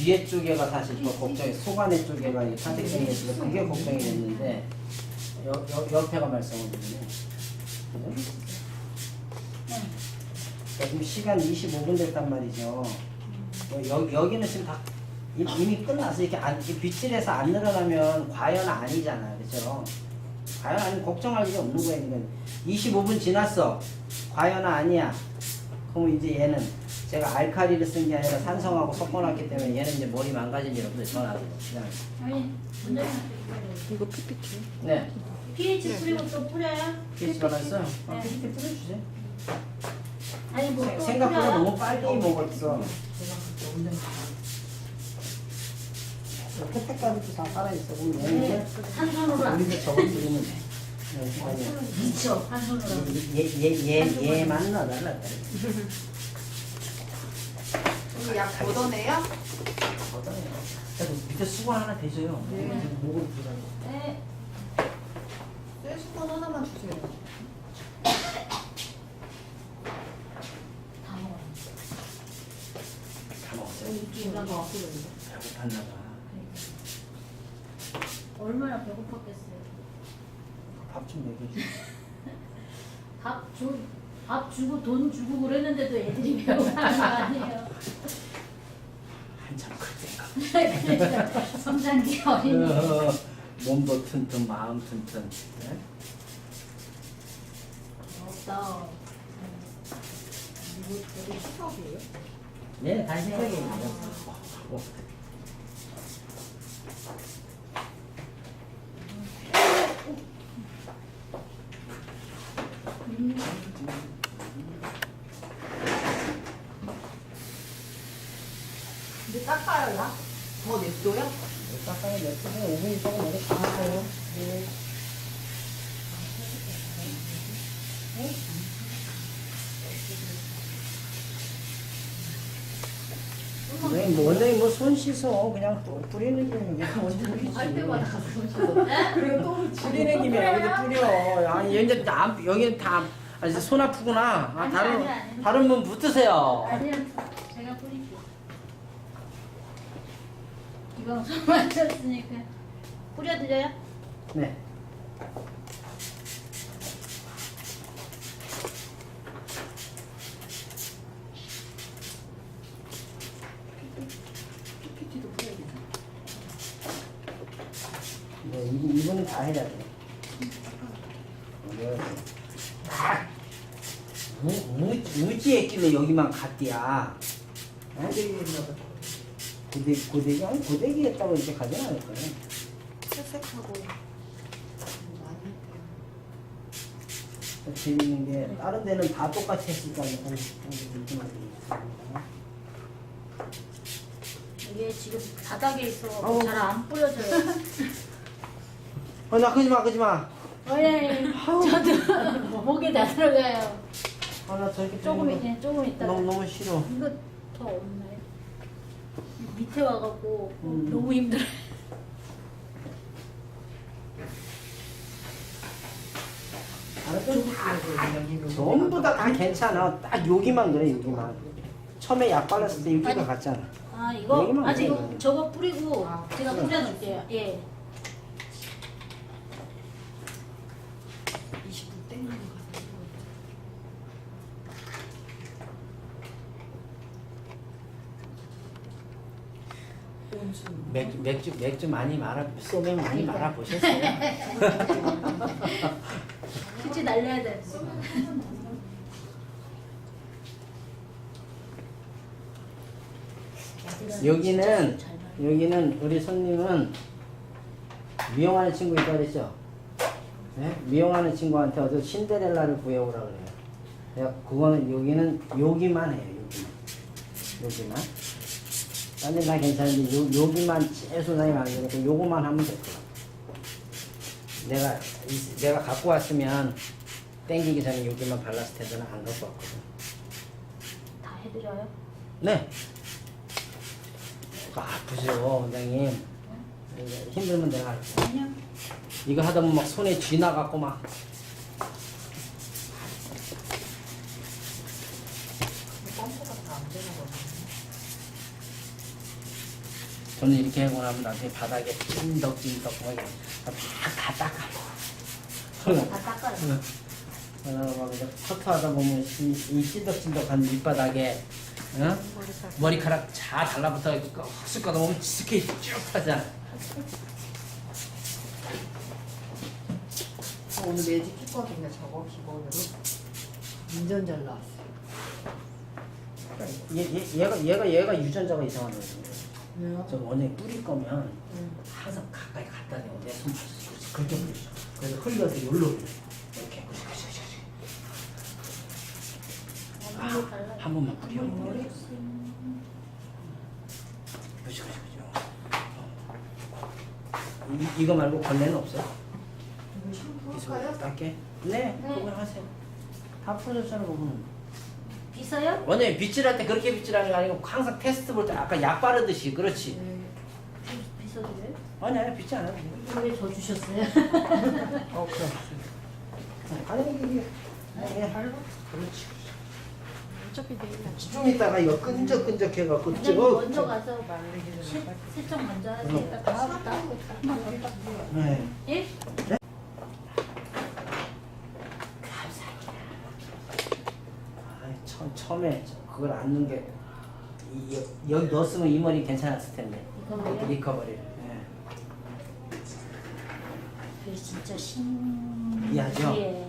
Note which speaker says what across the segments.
Speaker 1: 뒤에 쪽에가 사실 더 걱정이 속안에 쪽에가 이 탄색성이 있어서 그게 걱정이 됐는데 여, 여, 옆에가 말썽을 부리네 그죠? 그러니까 지금 시간 25분 됐단 말이죠. 여, 여, 여기는 지금 다 이- 이미 끝났어 이렇게 안, 이렇게 빗질해서 안 늘어나면 과연 아니잖아 그죠? 과연 아니면 걱정할 일이 없는 거야 이건 25분 지났어. 과연 아니야. 그럼 이제 얘는 제가 알카리를 쓴 게 아니라 산성하고 섞어놨기 때문에 얘는 이제 머리 망가질 일 없어요 전화도 그냥
Speaker 2: 아니, 먼저
Speaker 3: 이거 PPT.
Speaker 1: 네
Speaker 2: pH 뿌리고 또 뿌려요?
Speaker 1: PH 받았어? 아,
Speaker 2: 네.
Speaker 1: 뿌려주세요
Speaker 2: 아니 뭐
Speaker 1: 생-
Speaker 2: 또
Speaker 1: 생각보다
Speaker 2: 뿌려요?
Speaker 1: 너무 빨리 먹었어 끝에까지도 다 살아있어
Speaker 2: 네, 한 손으로 안 돼.
Speaker 1: 돼 아니,
Speaker 2: 미쳐 한 손으로.
Speaker 1: 얘, 얘, 얘, 얘만 넣어달라
Speaker 3: 약 걷어내요?
Speaker 1: 그래도 밑에 수건 하나 대줘요
Speaker 3: 네.
Speaker 1: 목을 부르는
Speaker 2: 네.
Speaker 3: 쇠 수건 하나만 주세요.
Speaker 2: 다 먹어요.
Speaker 1: 다 먹었어요
Speaker 2: 이렇게 올라가.
Speaker 1: 배고팠나 봐
Speaker 2: 얼마나 배고팠겠어요.
Speaker 1: 밥 좀 먹여줘
Speaker 2: 밥 주, 밥 주고 돈 주고 그랬는데도 애들이 배고파하는 거 아니에요? 그러니까 성장기 어린이.
Speaker 1: 어, 몸도 튼튼 마음 튼튼 네?
Speaker 2: 없다.
Speaker 3: 이거 되게 수석이에요?
Speaker 1: 네, 다 생각이에요 어,
Speaker 3: 근데 닦아요, 약? 더 냅둬요?
Speaker 1: 딱 냅두세요 5분 있다가 머리 감았어요 네. 뭐, 원장님 뭐손 씻어 그냥 또 뿌리는 김에 그냥 먼저 뿌리지
Speaker 2: 할 때마다 가서 손 씻어.
Speaker 3: 그리고 또
Speaker 1: 뿌리는 김에 여기다 뿌려 아니 여기 다 여기 다 아, 이제 손 아프구나 아,
Speaker 2: 아니,
Speaker 1: 다른
Speaker 2: 아니, 아니.
Speaker 1: 다른 분 붙으세요
Speaker 2: 아니요, 제가 뿌릴게요. 이거 손 만졌으니까 뿌려드려요?
Speaker 1: 네 네, 이, 이분은 다 해야 돼. 네. 무, 무, 무지했길래 여기만 갔디야. 어? 고데, 고데기, 아니, 고데기 했다고 이렇게 가진 않을 거예요.
Speaker 3: 색색하고.
Speaker 1: 재밌는 게, 다른 데는 다 똑같이 했으니까, 있습니다.
Speaker 2: 이게 지금 바닥에 있어
Speaker 1: 아우.
Speaker 2: 잘안 뿌려져요.
Speaker 1: 어, 나 그지 마, 그지 마.
Speaker 2: 왜? 저도 목에 다 들어가요.
Speaker 1: 아, 나 저렇게
Speaker 2: 조금 있네, 조금 있다가.
Speaker 1: 너무, 너무 싫어.
Speaker 2: 이거 더 없나요? 밑에 와갖고
Speaker 1: 음.
Speaker 2: 너무 힘들어요.
Speaker 1: 전부 다, 다 괜찮아. 딱 여기만 그래, 여기만. 처음에 약 발랐을 때 여기가
Speaker 2: 아니.
Speaker 1: 같잖아.
Speaker 2: 아 이거
Speaker 1: 여기만
Speaker 2: 아직
Speaker 1: 그래요.
Speaker 2: 저거 뿌리고
Speaker 3: 아,
Speaker 2: 제가
Speaker 1: 그래.
Speaker 2: 뿌려놓을게요. 예.
Speaker 3: 20분 땡기는 거 같아요. 온수.
Speaker 1: 맥주, 맥주, 맥주 많이 말아, 소맥 많이 말아 보셨어요?
Speaker 2: 휴지 날려야 돼.
Speaker 1: 여기는 여기는 우리 손님은 미용하는 친구 있다 그랬죠? 네? 미용하는 친구한테 어디 신데렐라를 구해오라 그래요. 그거는 여기는 여기만 해요. 여기만. 여기만. 딴데 나 괜찮은데 요, 여기만 최소한이 만들고 요거만 하면 될 거야. 내가 이- 내가 갖고 왔으면 땡기기 전에 여기만 발랐을 텐데 안 갖고 왔거든.
Speaker 2: 다 해드려요?
Speaker 1: 네. 그거 아프죠, 원장님. 이제 힘들면 내가 할게.
Speaker 2: 아니요.
Speaker 1: 이거 하다 보면 막 손에 쥐 나갖고 막.
Speaker 3: 펌프가 다안 되나 보네.
Speaker 1: 저는 이렇게 하고 나면 나중에 바닥에 찐덕찐덕 막 이렇게 다다 닦아.
Speaker 2: 다 닦아요.
Speaker 1: 막 이제 커트하다 보면 이, 이 찐덕찐덕한 밑바닥에 어? 머리카락 다 달라붙어 있고 쓱 가다 보면 스케이 쭉 하잖아.
Speaker 3: 저 오늘 매직 했거든요. 저거 기본으로. 완전 잘 나왔어요.
Speaker 1: 얘, 얘, 얘가 얘가 얘가 유전자가 이상한 거예요.
Speaker 3: 왜요?
Speaker 1: 저 원에 뿌릴 거면
Speaker 3: 응.
Speaker 1: 항상 가까이 갖다 대고 내손 그렇게 뿌리죠. 그래서 흘려서 여기로 흘려. 이렇게 그렇지 그렇지 그렇지. 아. 한 번만 뿌려. 그렇지 그렇지 그렇지. 이, 이거 말고 걸레는 없어요?
Speaker 3: 샴푸 할까요?
Speaker 1: 닦게? 네,
Speaker 2: 네.
Speaker 1: 그걸 하세요. 다 풀어졌잖아, 그거는.
Speaker 2: 비싸요?
Speaker 1: 원래 빗질할 때 그렇게 빗질하는 게 아니고 항상 테스트 볼 때 아까 약 바르듯이 그렇지.
Speaker 3: 네.
Speaker 2: 비- 비싸도요?
Speaker 1: 아니 아니 빗질 안 해도 돼.
Speaker 2: 이거 왜저 주셨어요?
Speaker 1: 어 그래. 아니 이게 이게. 아니 바르고. 그렇지.
Speaker 3: 어차피 내일 아침
Speaker 1: 좀 이따가 이거 끈적끈적 해갖고
Speaker 2: 그냥. 먼저 가서
Speaker 3: 말리기를
Speaker 2: 세- 세척 먼저
Speaker 1: 응.
Speaker 2: 하세요.
Speaker 3: 다 닦고
Speaker 1: 네.
Speaker 2: 예?
Speaker 1: 아, 처, 처음에 저- 그걸 안 넣은 게 이, 여- 여기 넣었으면 이 머리 괜찮았을 텐데.
Speaker 2: 리커버리요?
Speaker 1: 리커버리를. 예.
Speaker 2: 그게 진짜 신...
Speaker 1: 미하죠?
Speaker 2: 예,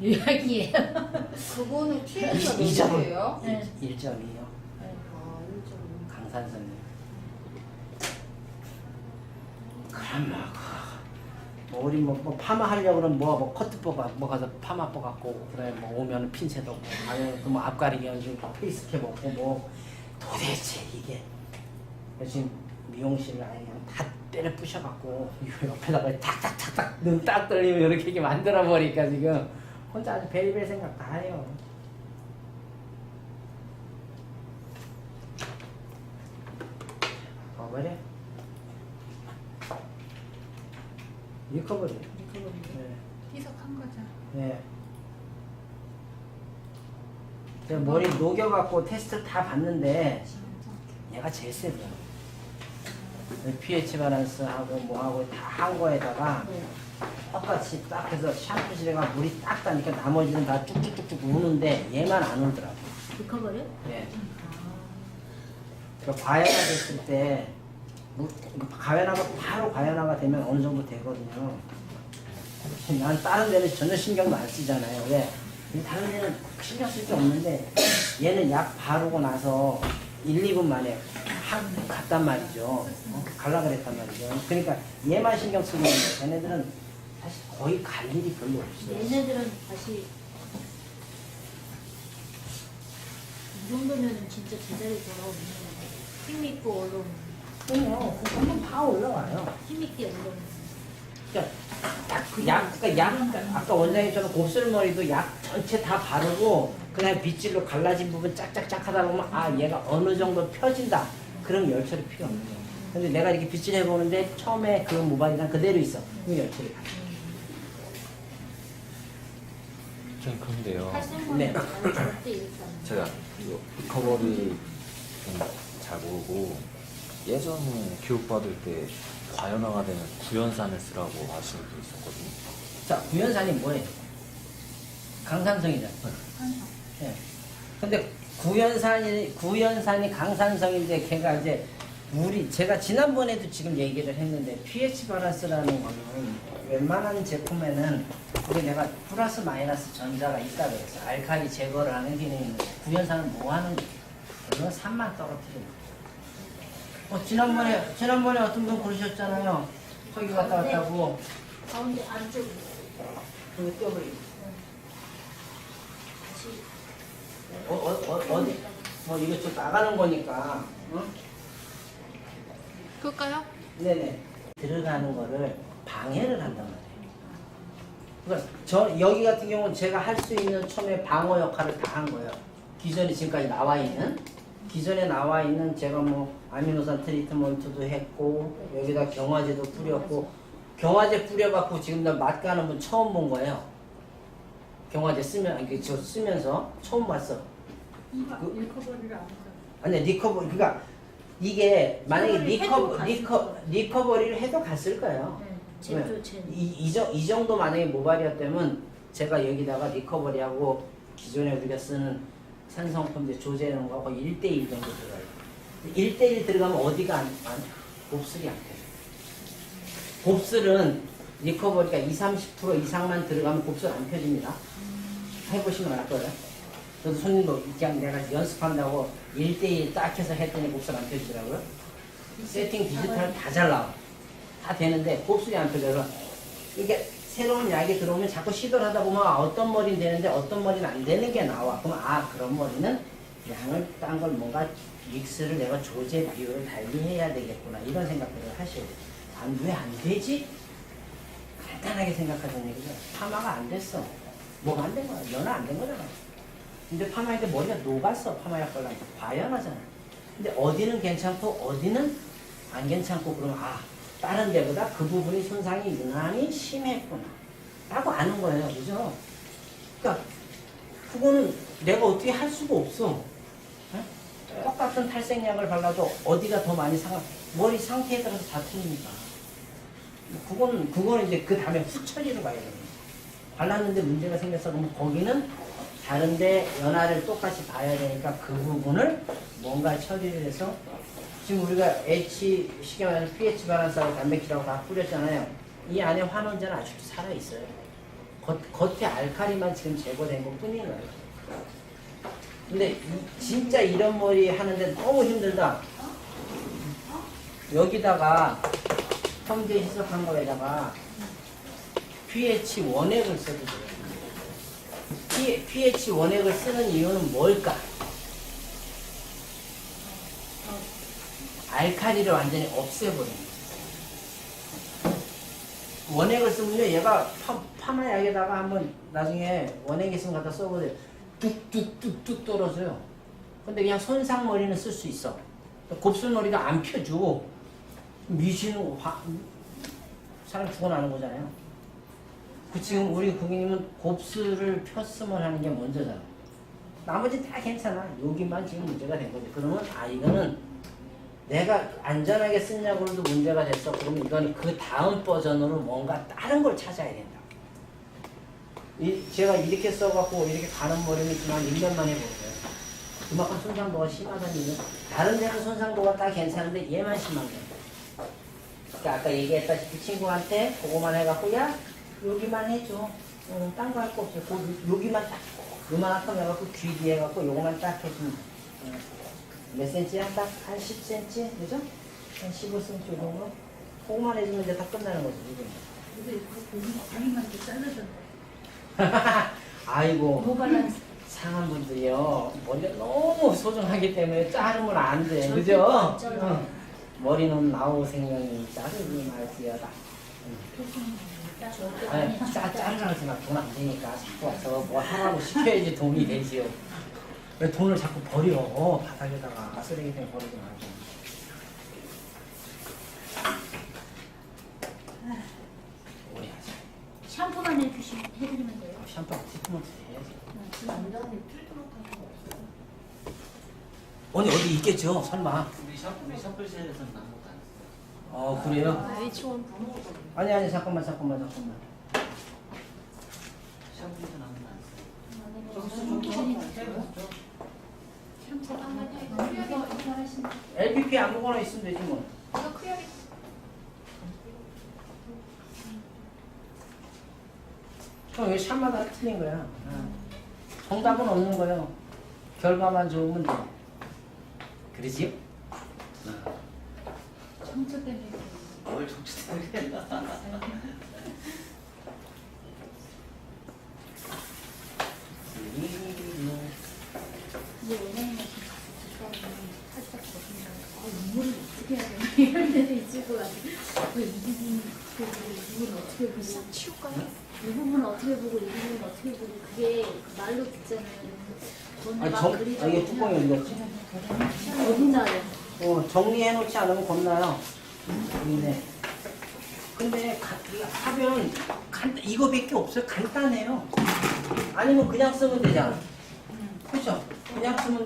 Speaker 2: 묘약이에요.
Speaker 3: 그거는
Speaker 1: 이- 이
Speaker 3: 몇이에요?
Speaker 2: 네.
Speaker 1: 1점이요.
Speaker 3: 아, 1점.
Speaker 1: 강산선님. 그럼 뭐, 뭐 우리 뭐, 뭐 파마 하려고 그러면 뭐, 뭐 커트 뽑아 뭐 가서 파마 뽑았고 그다음에 뭐 오면은 핀셋 없고 아니면 또 뭐 앞가리기 연주 페이스캡 없고 뭐 도대체 이게 지금 미용실 아예 그냥 다 때려 부셔갖고 이 옆에다가 탁탁탁탁 눈 딱 떨리면 이렇게 이렇게 만들어 버리니까 지금 혼자 아주 베리베리 생각 다 해요. 봐버려. 리커버리. 네.
Speaker 3: 희석한 거죠.
Speaker 1: 네. 제가 머리 녹여갖고 테스트 다 봤는데 얘가 제일 세더라. pH 밸런스하고 뭐하고 다 한 거에다가
Speaker 2: 네.
Speaker 1: 똑같이 딱 해서 샴푸실에가 물이 딱 따니까 나머지는 다 쭉쭉쭉쭉 우는데 얘만 안 울더라고.
Speaker 2: 리커버리요?
Speaker 1: 예.
Speaker 2: 아,
Speaker 1: 그러니까 과연화 됐을 때 물- 과연화가 바로 과연화가 되면 어느 정도 되거든요. 난 다른 데는 전혀 신경도 안 쓰잖아요. 왜? 다른 데는 신경 쓸 게 없는데 얘는 약 바르고 나서 1, 2분 만에 확 갔단 말이죠. 어? 갈라 그랬단 말이죠. 그러니까 얘만 신경 쓰고 있는데 걔네들은 사실 거의 갈 일이 별로 없어요.
Speaker 2: 얘네들은 다시 이 정도면은 진짜 제자리 돌아오는 거예요. 힘 있고 올라오는
Speaker 1: 그럼요. 그거는 다 올라와요.
Speaker 2: 힘있게
Speaker 1: 그러니까 딱 그 약, 그러니까 약, 아까 원장님처럼 곱슬머리도 약 전체 다 바르고 그냥 빗질로 갈라진 부분 짝짝짝 하다 보면 아 얘가 어느 정도 펴진다. 그럼 열처리 필요 없는 거예요. 근데 내가 이렇게 빗질해 보는데 처음에 그 모발이랑 그대로 있어. 그럼 열처리 가.
Speaker 4: 전 그런데요.
Speaker 1: 네.
Speaker 4: 제가 이거 리커버리 잘 모르고 예전에 교육받을 때 과연화가 되는 구연산을 쓰라고 하시는 분 있었거든요.
Speaker 1: 자, 구연산이 뭐예요? 강산성이잖아. 예. 근데 구연산이 구연산이 강산성인데 걔가 이제 물이 제가 지난번에도 지금 얘기를 했는데 pH 밸런스라는 거는 웬만한 제품에는 이게 내가 플러스 마이너스 전자가 있다 그래서 알칼리 제거를 하는 기능이 있는데 구연산은 뭐 하는 거예요? 그건 산만 떨어뜨리는 거예요. 어, 지난번에 지난번에 어떤 분 그러셨잖아요. 저기 갔다 왔다고.
Speaker 2: 가운데 안쪽으로
Speaker 1: 그.
Speaker 2: 다시
Speaker 1: 어, 어, 어, 어디? 뭐 이거 좀 나가는 거니까. 응?
Speaker 3: 그럴까요?
Speaker 1: 네네. 들어가는 거를 방해를 한단 말이에요. 그러니까 저 여기 같은 경우는 제가 할 수 있는 처음에 방어 역할을 다 한 거예요. 기존에 지금까지 나와 있는 기존에 나와 있는 제가 뭐 아미노산 트리트먼트도 했고 여기다 경화제도 뿌렸고 경화제 뿌려갖고 지금 나 맛가는 분 처음 본 거예요. 경화제 쓰면 이게 저 쓰면서 처음 봤어.
Speaker 2: 리커버리를 안 해서
Speaker 1: 아니 리커버 그러니까 이게 만약에
Speaker 2: 리커버리 해도
Speaker 1: 리커,
Speaker 2: 갔을
Speaker 1: 리커,
Speaker 2: 거예요.
Speaker 1: 리커버리를 해도 갔을 거예요.
Speaker 2: 네. 제조 제.
Speaker 1: 이, 이, 정, 이 정도 만약에 모발이었다면 제가 여기다가 리커버리하고 기존에 우리가 쓰는 산성품제 조제하는 거하고 1대1 정도 들어가요. 1대1 들어가면 어디가 안, 안 곱슬이 안 펴요. 곱슬은 리커버리가 20, 30% 이상만 들어가면 곱슬 안 펴집니다. 해보시면 알 거예요. 저도 손님도 그냥 내가 연습한다고 1대1 딱 해서 했더니 곱슬 안 펴지더라고요. 세팅 디지털 다 잘 나와. 다 되는데 곱슬이 안 펴져서 이게 새로운 약이 들어오면 자꾸 시도를 하다 보면 아, 어떤 머리는 되는데 어떤 머리는 안 되는 게 나와. 그럼 아 그런 머리는 양을 딴 걸 뭔가 믹스를 내가 조제 비율을 달리 해야 되겠구나 이런 생각들을 하셔야 돼요. 안왜안 되지? 간단하게 생각하자는 얘기죠. 파마가 안 됐어. 뭐가 안 된 거야? 연화 안 된 거잖아. 근데 파마할 때 머리가 녹았어. 파마약 발라니까 과연하잖아. 근데 어디는 괜찮고 어디는 안 괜찮고 그러면 아 다른 데보다 그 부분이 손상이 유난히 심했구나. 라고 아는 거예요. 그죠? 그러니까 그거는 내가 어떻게 할 수가 없어. 에? 똑같은 탈색약을 발라도 어디가 더 많이 상하 머리 상태에 따라서 다 틀리니까 그거는 그거는 이제 그 다음에 후처리로 가야 돼요 발랐는데 문제가 생겼어. 그러면 거기는 다른데 연화를 똑같이 봐야 되니까 그 부분을 뭔가 처리를 해서 지금 우리가 H 쉽게 말해서 pH 바란스하고 단백질하고 다 뿌렸잖아요. 이 안에 환원제는 아직도 살아 있어요. 겉, 겉에 알칼리만 지금 제거된 것 뿐인 거예요. 근데 이- 진짜 이런 머리 하는데 너무 힘들다. 여기다가 형제 희석한 거에다가 pH 원액을 써도 돼요. PH 원액을 쓰는 이유는 뭘까? 알칼리를 완전히 없애버리는 거예요. 원액을 쓰면요, 얘가 파, 파마약에다가 한번 나중에 원액 있으면 갖다 써보세요. 뚝뚝뚝뚝 떨어져요. 근데 그냥 손상머리는 쓸 수 있어. 곱슬머리가 안 펴줘. 미시는 화, 사람 죽어나는 거잖아요. 그 지금 우리 고객님은 곱슬을 폈으면 하는 게 먼저잖아. 나머지 다 괜찮아. 여기만 지금 문제가 된 거지. 그러면 아 이거는 내가 안전하게 쓰냐고도 문제가 됐어. 그러면 이건 그 다음 버전으로 뭔가 다른 걸 찾아야 된다. 이, 제가 이렇게 써갖고 이렇게 가는 머리는 지금 한 1년만 해보세요. 그만큼 손상도가 심하다는 얘기는 다른 데는 손상도가 다 괜찮은데 얘만 심한 거야. 그러니까 아까 얘기했다시피 친구한테 그거만 해갖고 야 여기만 해줘. 어, 딴거 할 거 없어. 그, 여기만 딱 요만큼 해갖고 귀 뒤에 해갖고 요거만 딱 해주면 어, 몇 센치야? 딱 한 10cm? 그죠? 한 15cm 정도? 그거만 해주면 이제 다 끝나는 거지 이게.
Speaker 2: 근데 그 고기 고기만 또 자르던데.
Speaker 1: 아이고
Speaker 2: 노발란스.
Speaker 1: 상한 분들이요 머리가 너무 소중하기 때문에 자르면 안 돼.
Speaker 2: 절대
Speaker 1: 그죠?
Speaker 2: 안.
Speaker 1: 응. 머리는 나우 생명이 자르지 말지어다.
Speaker 2: 절대
Speaker 1: 아니. 짜, 자르라고 하지만 돈안 되니까 자꾸 와서 뭐 하라고 시켜야지 돈이 되지요. 왜 돈을 자꾸 버려? 어, 바닥에다가 쓰레기통 버리지 말고. 오래 하자.
Speaker 2: 샴푸만 해주시면 해드리면 돼요.
Speaker 1: 샴푸 해야지.
Speaker 2: 지금
Speaker 3: 완전히 필드로 타고
Speaker 1: 어디 어디 있겠죠? 설마.
Speaker 5: 우리 셔플실에서는 아무것도 안 했어요.
Speaker 1: 어 그래요?
Speaker 3: H1 다 먹었거든요.
Speaker 1: 아니 아니 잠깐만 잠깐만 잠깐만.
Speaker 5: 셔플실은 아무것도 안 했어요.
Speaker 2: 이거 이거 하시면
Speaker 1: 아무거나 있으면 되지 뭐. 형 이거 샷마다 틀린 거야. 정답은 없는 거예요. 결과만 좋으면 돼. 그러지요?
Speaker 2: 청소 때문에
Speaker 5: 뭘 정치들이
Speaker 2: 이제 원장님 같은 살짝 보시면 어, 이거를 어떻게 해야 되나 이런 데도 있을 것 같아요. 그이 부분 어떻게 보고 이 부분 어떻게 보고
Speaker 3: 치울까요?
Speaker 2: 이 부분 어떻게 보고 이 부분 어떻게 보고 그게 그 말로 듣잖아요.
Speaker 1: 아니
Speaker 2: 막
Speaker 1: 정. 아, 이게 뚜껑이 어디 갔지?
Speaker 2: 어딘가요?
Speaker 1: 어, 정리해놓지 않으면 겁나요. 근데, 근데 가, 이거 하면 간, 이거밖에 없어요. 간단해요. 아니면 그냥 쓰면 되잖아. 그죠? 그냥 쓰면 돼.